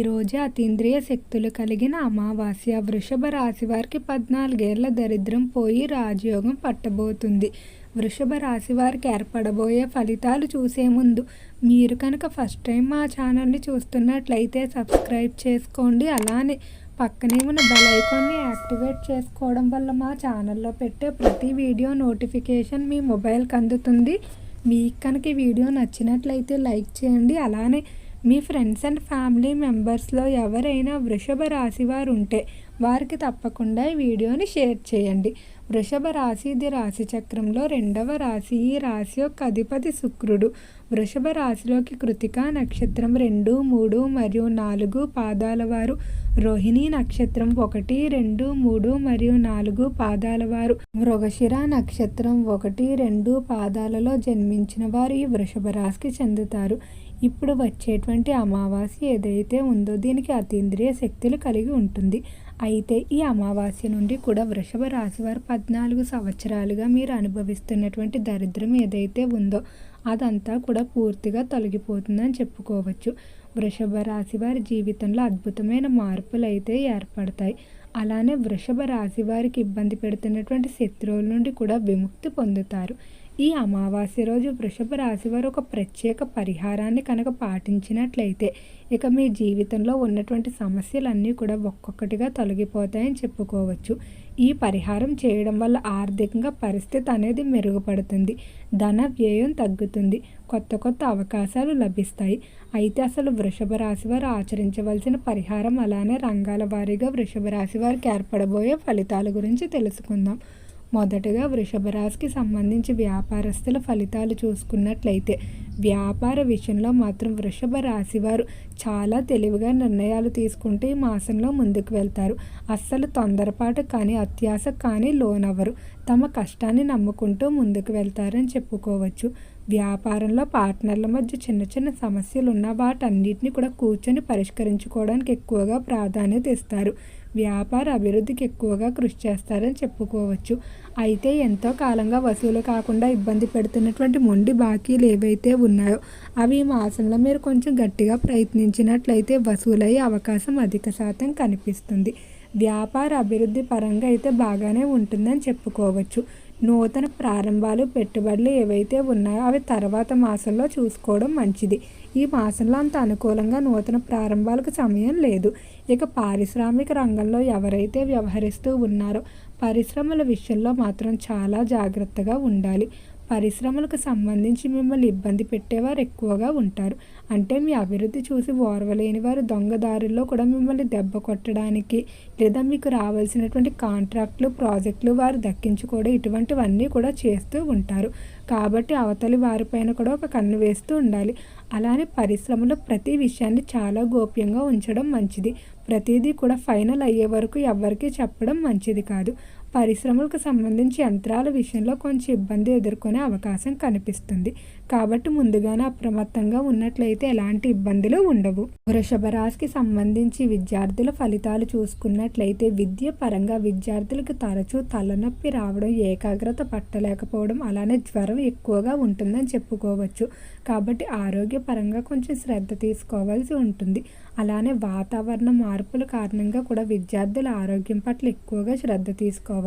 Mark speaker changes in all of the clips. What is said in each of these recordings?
Speaker 1: ఈరోజు అతీంద్రియ శక్తులు కలిగిన అమావాస్య వృషభ రాశి వారికి పద్నాలుగేళ్ళ దరిద్రం పోయి రాజయోగం పట్టబోతుంది. వృషభ రాశి వారికి ఏర్పడబోయే ఫలితాలు చూసే ముందు మీరు కనుక ఫస్ట్ టైం మా ఛానల్ని చూస్తున్నట్లయితే సబ్స్క్రైబ్ చేసుకోండి. అలానే పక్కనే ఉన్న బెల్ ఐకాన్ని యాక్టివేట్ చేసుకోవడం వల్ల మా ఛానల్లో పెట్టే ప్రతి వీడియో నోటిఫికేషన్ మీ మొబైల్కి అందుతుంది. మీకు కనుక వీడియో నచ్చినట్లయితే లైక్ చేయండి. అలానే మీ ఫ్రెండ్స్ అండ్ ఫ్యామిలీ మెంబర్స్లో ఎవరైనా వృషభ రాశి వారు ఉంటే వారికి తప్పకుండా ఈ వీడియోని షేర్ చేయండి. వృషభ రాశి ఇది రాశి చక్రంలో రెండవ రాశి. ఈ రాశి యొక్క అధిపతి శుక్రుడు. వృషభ రాశిలోకి కృతికా నక్షత్రం రెండు మూడు మరియు నాలుగు పాదాల వారు. రోహిణి నక్షత్రం ఒకటి రెండు మూడు మరియు నాలుగు పాదాల వారు. మృగశిర నక్షత్రం ఒకటి రెండు పాదాలలో జన్మించిన వారు ఈ వృషభ రాశికి చెందుతారు. ఇప్పుడు వచ్చేటువంటి అమావాస్య ఏదైతే ఉందో దీనికి అతీంద్రియ శక్తులు కలిగి ఉంటుంది. అయితే ఈ అమావాస్య నుండి కూడా వృషభ రాశి వారు పద్నాలుగు సంవత్సరాలుగా మీరు అనుభవిస్తున్నటువంటి దరిద్రం ఏదైతే ఉందో అదంతా కూడా పూర్తిగా తొలగిపోతుందని చెప్పుకోవచ్చు. వృషభ రాశి వారి జీవితంలో అద్భుతమైన మార్పులు అయితే ఏర్పడతాయి. అలానే వృషభ రాశి వారికి ఇబ్బంది పెడుతున్నటువంటి శత్రువుల నుండి కూడా విముక్తి పొందుతారు. ఈ అమావాస్య రోజు వృషభ రాశి వారు ఒక ప్రత్యేక పరిహారాన్ని కనుక పాటించినట్లయితే ఇక మీ జీవితంలో ఉన్నటువంటి సమస్యలన్నీ కూడా ఒక్కొక్కటిగా తొలగిపోతాయని చెప్పుకోవచ్చు. ఈ పరిహారం చేయడం వల్ల ఆర్థికంగా పరిస్థితి అనేది మెరుగుపడుతుంది. ధన వ్యయం తగ్గుతుంది. కొత్త కొత్త అవకాశాలు లభిస్తాయి. అయితే అసలు వృషభ రాశి వారు ఆచరించవలసిన పరిహారం అలానే రంగాల వారీగా వృషభ రాశి వారికి ఏర్పడబోయే ఫలితాల గురించి తెలుసుకుందాం. మొదటగా వృషభ రాశికి సంబంధించి వ్యాపారస్తుల ఫలితాలు చూసుకున్నట్లయితే వ్యాపార విషయంలో మాత్రం వృషభ రాశి వారు చాలా తెలివిగా నిర్ణయాలు తీసుకుంటే ఈ మాసంలో ముందుకు వెళ్తారు. అస్సలు తొందరపాటు కానీ అత్యాస కానీ లోనవ్వరు. తమ కష్టాన్ని నమ్ముకుంటూ ముందుకు వెళ్తారని చెప్పుకోవచ్చు. వ్యాపారంలో పార్ట్నర్ల మధ్య చిన్న చిన్న సమస్యలు ఉన్న వాటన్నిటిని కూడా కూర్చొని పరిష్కరించుకోవడానికి ఎక్కువగా ప్రాధాన్యత ఇస్తారు. వ్యాపార అభివృద్ధికి ఎక్కువగా కృషి చేస్తారని చెప్పుకోవచ్చు. అయితే ఎంతో కాలంగా వసూలు కాకుండా ఇబ్బంది పెడుతున్నటువంటి మొండి బాకీలు ఏవైతే ఉన్నాయో అవి ఈ మాసంలో మీరు కొంచెం గట్టిగా ప్రయత్నించినట్లయితే వసూలయ్యే అవకాశం అధిక శాతం కనిపిస్తుంది. వ్యాపార అభివృద్ధి పరంగా అయితే బాగానే ఉంటుందని చెప్పుకోవచ్చు. నూతన ప్రారంభాలు పెట్టుబడులు ఏవైతే ఉన్నాయో అవి తర్వాత మాసంలో చూసుకోవడం మంచిది. ఈ మాసంలో అంత అనుకూలంగా నూతన ప్రారంభాలకు సమయం లేదు. ఇక పారిశ్రామిక రంగంలో ఎవరైతే వ్యవహరిస్తూ ఉన్నారో పరిశ్రమల విషయంలో మాత్రం చాలా జాగ్రత్తగా ఉండాలి. పరిశ్రమలకు సంబంధించి మిమ్మల్ని ఇబ్బంది పెట్టేవారు ఎక్కువగా ఉంటారు. అంటే మీ అభివృద్ధి చూసి ఓర్వలేని వారు దొంగదారుల్లో కూడా మిమ్మల్ని దెబ్బ కొట్టడానికి లేదా మీకు రావాల్సినటువంటి కాంట్రాక్ట్లు ప్రాజెక్టులు వారు దక్కించుకోవడం ఇటువంటివన్నీ కూడా చేస్తూ ఉంటారు. కాబట్టి అవతలి వారిపైన కూడా ఒక కన్ను వేస్తూ ఉండాలి. అలానే పరిశ్రమలో ప్రతి విషయాన్ని చాలా గోప్యంగా ఉంచడం మంచిది. ప్రతిదీ కూడా ఫైనల్ అయ్యే వరకు ఎవ్వరికీ చెప్పడం మంచిది కాదు. పరిశ్రమలకు సంబంధించి యంత్రాల విషయంలో కొంచెం ఇబ్బంది ఎదుర్కొనే అవకాశం కనిపిస్తుంది. కాబట్టి ముందుగానే అప్రమత్తంగా ఉన్నట్లయితే ఎలాంటి ఇబ్బందులు ఉండవు. వృషభ రాశికి సంబంధించి విద్యార్థుల ఫలితాలు చూసుకున్నట్లయితే విద్య పరంగా విద్యార్థులకు తరచూ తలనొప్పి రావడం ఏకాగ్రత పట్టలేకపోవడం అలానే జ్వరం ఎక్కువగా ఉంటుందని చెప్పుకోవచ్చు. కాబట్టి ఆరోగ్యపరంగా కొంచెం శ్రద్ధ తీసుకోవాల్సి ఉంటుంది. అలానే వాతావరణ మార్పుల కారణంగా కూడా విద్యార్థుల ఆరోగ్యం పట్ల ఎక్కువగా శ్రద్ధ తీసుకోవాలి.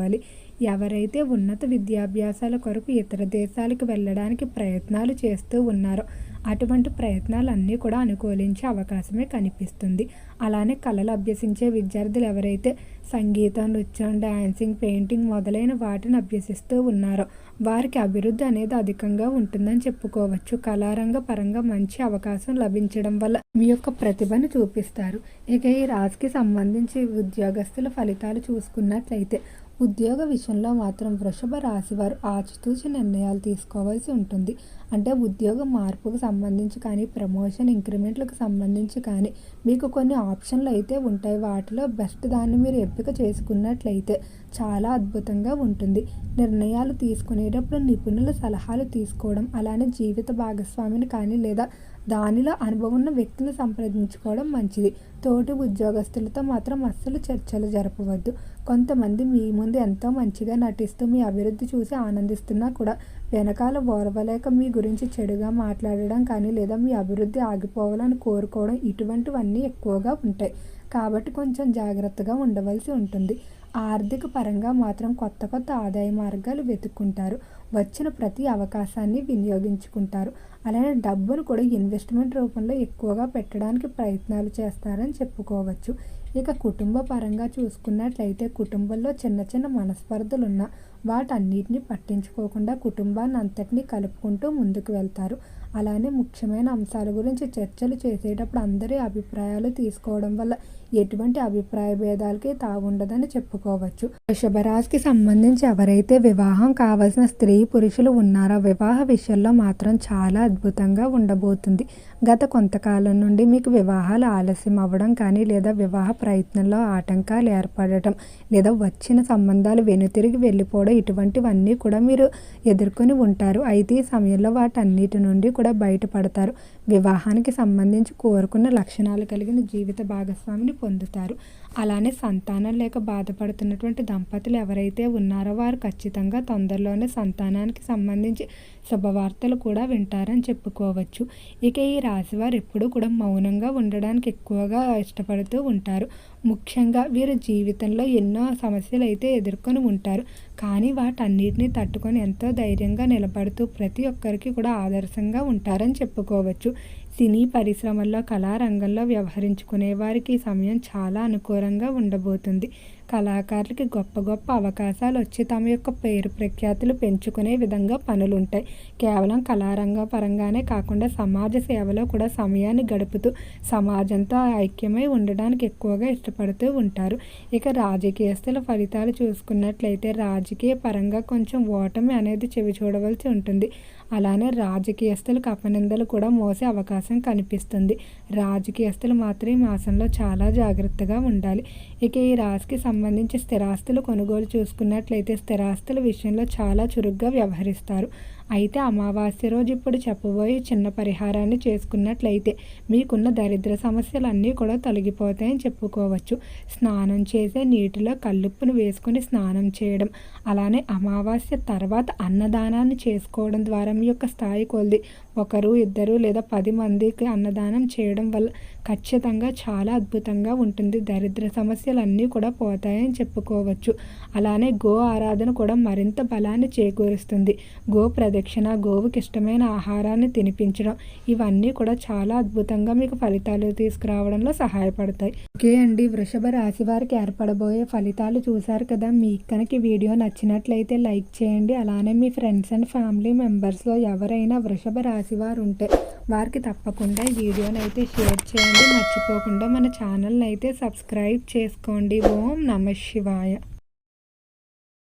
Speaker 1: ఎవరైతే ఉన్నత విద్యాభ్యాసాల కొరకు ఇతర దేశాలకు వెళ్ళడానికి ప్రయత్నాలు చేస్తూ ఉన్నారో అటువంటి ప్రయత్నాలన్నీ కూడా అనుకూలించే అవకాశమే కనిపిస్తుంది. అలానే కళలు అభ్యసించే విద్యార్థులు ఎవరైతే సంగీతం నృత్యం డ్యాన్సింగ్ పెయింటింగ్ మొదలైన వాటిని అభ్యసిస్తూ ఉన్నారో వారికి అభివృద్ధి అనేది అధికంగా ఉంటుందని చెప్పుకోవచ్చు. కళారంగ పరంగా మంచి అవకాశం లభించడం వల్ల మీ యొక్క ప్రతిభను చూపిస్తారు. ఇక ఈ రాశికి సంబంధించి ఉద్యోగస్తుల ఫలితాలు చూసుకున్నట్లయితే ఉద్యోగ విషయంలో మాత్రం వృషభ రాశి వారు ఆచితూచి నిర్ణయాలు తీసుకోవాల్సి ఉంటుంది. అంటే ఉద్యోగ మార్పుకు సంబంధించి కానీ ప్రమోషన్ ఇంక్రిమెంట్లకు సంబంధించి కానీ మీకు కొన్ని ఆప్షన్లు అయితే ఉంటాయి. వాటిలో బెస్ట్ దాన్ని మీరు ఎంపిక చేసుకున్నట్లయితే చాలా అద్భుతంగా ఉంటుంది. నిర్ణయాలు తీసుకునేటప్పుడు నిపుణుల సలహాలు తీసుకోవడం అలానే జీవిత భాగస్వామిని కానీ లేదా దానిలో అనుభవం ఉన్న వ్యక్తులను సంప్రదించుకోవడం మంచిది. తోటి ఉద్యోగస్తులతో మాత్రం అస్సలు చర్చలు జరపవద్దు. కొంతమంది మీ ముందు ఎంతో మంచిగా నటిస్తూ మీ అభివృద్ధి చూసి ఆనందిస్తున్నా కూడా వెనకాల ఓర్వలేక మీ గురించి చెడుగా మాట్లాడడం కానీ లేదా మీ అభివృద్ధి ఆగిపోవాలని కోరుకోవడం ఇటువంటివన్నీ ఎక్కువగా ఉంటాయి. కాబట్టి కొంచెం జాగ్రత్తగా ఉండవలసి ఉంటుంది. ఆర్థిక పరంగా మాత్రం కొత్త కొత్త ఆదాయ మార్గాలు వెతుక్కుంటారు. వచ్చిన ప్రతి అవకాశాన్ని వినియోగించుకుంటారు. అలానే డబ్బును కూడా ఇన్వెస్ట్మెంట్ రూపంలో ఎక్కువగా పెట్టడానికి ప్రయత్నాలు చేస్తారని చెప్పుకోవచ్చు. ఇక కుటుంబ పరంగా చూసుకున్నట్లయితే కుటుంబంలో చిన్న చిన్న మనస్పర్ధలు ఉన్న వాటన్నిటిని పట్టించుకోకుండా కుటుంబాన్ని అంతటినీ కలుపుకుంటూ ముందుకు వెళ్తారు. అలానే ముఖ్యమైన అంశాల గురించి చర్చలు చేసేటప్పుడు అందరి అభిప్రాయాలు తీసుకోవడం వల్ల ఎటువంటి అభిప్రాయ భేదాలకి తావుండదని చెప్పుకోవచ్చు. వృషభరాశికి సంబంధించి ఎవరైతే వివాహం కావలసిన స్త్రీ పురుషులు ఉన్నారో వివాహ విషయంలో మాత్రం చాలా అద్భుతంగా ఉండబోతుంది. గత కొంతకాలం నుండి మీకు వివాహాలు ఆలస్యం అవ్వడం కానీ లేదా వివాహ ప్రయత్నంలో ఆటంకాలు ఏర్పడటం లేదా వచ్చిన సంబంధాలు వెనుతిరిగి వెళ్ళిపోవడం ఇటువంటివన్నీ కూడా మీరు ఎదుర్కొని ఉంటారు. అయితే ఈ సమయంలో వాటన్నిటి నుండి కూడా బయటపడతారు. వివాహానికి సంబంధించి కోరుకున్న లక్షణాలు కలిగిన జీవిత భాగస్వామిని పొందుతారు. అలానే సంతానం లేక బాధపడుతున్నటువంటి దంపతులు ఎవరైతే ఉన్నారో వారు ఖచ్చితంగా తొందరలోనే సంతానానికి సంబంధించి శుభవార్తలు కూడా వింటారని చెప్పుకోవచ్చు. ఇక ఈ రాశివారు ఎప్పుడూ కూడా మౌనంగా ఉండడానికి ఎక్కువగా ఇష్టపడుతూ ఉంటారు. ముఖ్యంగా వీరు జీవితంలో ఎన్నో సమస్యలు అయితే ఎదుర్కొని ఉంటారు. కానీ వాటన్నిటిని తట్టుకొని ఎంతో ధైర్యంగా నిలబడుతూ ప్రతి ఒక్కరికి కూడా ఆదర్శంగా ఉంటారని చెప్పుకోవచ్చు. సినీ పరిశ్రమల్లో కళారంగంలో వ్యవహరించుకునే వారికి సమయం చాలా అనుకూలంగా ఉండబోతుంది. కళాకారులకి గొప్ప గొప్ప అవకాశాలు వచ్చి తమ యొక్క పేరు ప్రఖ్యాతులు పెంచుకునే విధంగా పనులుంటాయి. కేవలం కళారంగ పరంగానే కాకుండా సమాజ సేవలో కూడా సమయాన్ని గడుపుతూ సమాజంతో ఐక్యమై ఉండడానికి ఎక్కువగా ఇష్టపడుతూ ఉంటారు. ఇక రాజకీయస్తుల ఫలితాలు చూసుకున్నట్లయితే రాజకీయ పరంగా కొంచెం ఓటమి అనేది చెవి చూడవలసి ఉంటుంది. అలానే రాజకీయస్తులకు అపనిందలు కూడా మోసే అవకాశం కనిపిస్తుంది. రాజకీయస్తులు మాత్రం ఈ మాసంలో చాలా జాగ్రత్తగా ఉండాలి. ఇక ఈ రాశికి సంబంధించి సంబంధించి స్థిరాస్తులు కొనుగోలు చూసుకున్నట్లయితే స్థిరాస్తుల విషయంలో చాలా చురుగ్గా వ్యవహరిస్తారు. అయితే అమావాస్య రోజు ఇప్పుడు చెప్పబోయే చిన్న పరిహారాన్ని చేసుకున్నట్లయితే మీకున్న దరిద్ర సమస్యలన్నీ కూడా తొలగిపోతాయని చెప్పుకోవచ్చు. స్నానం చేసే నీటిలో కల్లుప్పును వేసుకొని స్నానం చేయడం అలానే అమావాస్య తర్వాత అన్నదానాన్ని చేసుకోవడం ద్వారా మీ యొక్క స్థాయి కొలిది. ఒకరు ఇద్దరు లేదా పది మందికి అన్నదానం చేయడం వల్ల ఖచ్చితంగా చాలా అద్భుతంగా ఉంటుంది. దరిద్ర సమస్యలన్నీ కూడా పోతాయని చెప్పుకోవచ్చు. అలానే గో ఆరాధన కూడా మరింత బలాన్ని చేకూరుస్తుంది. గో ప్రదక్షిణ గోవుకి ఇష్టమైన ఆహారాన్ని తినిపించడం ఇవన్నీ కూడా చాలా అద్భుతంగా మీకు ఫలితాలు తీసుకురావడంలో సహాయపడతాయి. ఓకే అండి వృషభ రాశి వారికి ఏర్పడబోయే ఫలితాలు చూశారు కదా మీకు కనుక వీడియో నచ్చినట్లయితే లైక్ చేయండి. అలానే మీ ఫ్రెండ్స్ అండ్ ఫ్యామిలీ మెంబర్స్లో ఎవరైనా వృషభ రాశి వారు ఉంటే వారికి తప్పకుండా ఈ వీడియోని అయితే షేర్ చేయండి. మర్చిపోకుండా మన ఛానల్ని అయితే సబ్స్క్రైబ్ చేసుకోండి. ఓం నమ శివాయ.